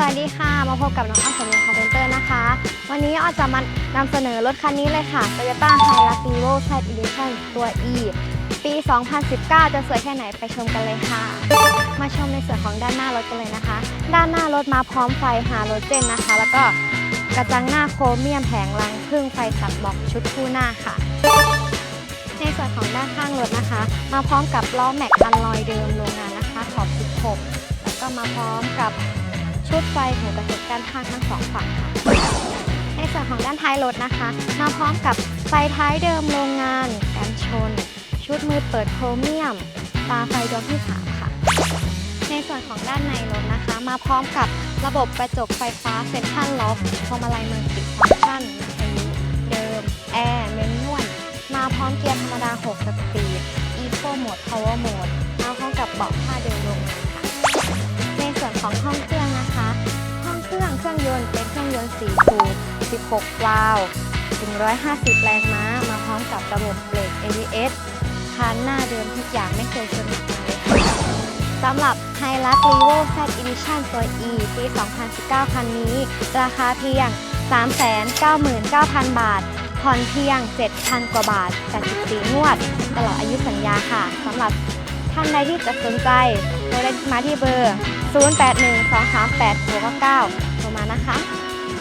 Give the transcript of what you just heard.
สวัสดีค่ะ มาพบกับน้องอ้อมสมยงคาร์เพนเตอร์นะคะ วันนี้อ้อจะมานำเสนอรถคันนี้เลยค่ะ Toyota Hilux Evo Z Edition ตัว E ปี 2019 จะสวยแค่ไหนไปชมกันเลยค่ะ มาชมในส่วนของด้านหน้ารถกันเลยนะคะ ด้านหน้ารถมาพร้อมไฟฮาโลเจนนะคะ แล้วก็กระจังหน้าโครเมียมแผงลังพึ่งไฟตัดบอกชุดคู่หน้าค่ะ ในส่วนของด้านข้างรถนะคะ มาพร้อมกับล้อแม็กอันลอยเดิมโรงงานนะคะขอบ 16 แล้วก็มาพร้อมกับ ชุดไฟหัวกระจกด้านข้างทั้งสองฝั่งค่ะในส่วนของด้านท้ายรถนะคะมาพร้อมกับไฟท้ายเดิมโรงงาน กันชน ชุดมือเปิดโครเมียม ตาไฟดวงที่3ค่ะ ในส่วนของด้านในรถนะคะ มาพร้อมกับระบบกระจกไฟฟ้าเซ็นทรัลล็อกพวงมาลัยมัลติฟังก์ชันวิทยุเดิม แอร์เมนนวลมาพร้อมเกียร์ธรรมดา 6 สปีด Eco Mode Power Mode มาพร้อม เป็นเครื่องยนต์4สูบ16 วาล์ว150 แรงม้า มาพร้อมกับระบบเบรก ABS คันหน้าเดิมทุกอย่างไม่เคยชนหนักเลยค่ะสำหรับ Hilux Revo Z Edition ตัว E ปี 2019 คันนี้ ราคาเพียง 399,000 บาท ผ่อนเพียง 7,000 กว่าบาท84งวด ตลอดอายุสัญญาค่ะ สำหรับท่านใดที่จะสนใจโทรได้มาที่เบอร์ 08123869โทรมานะคะ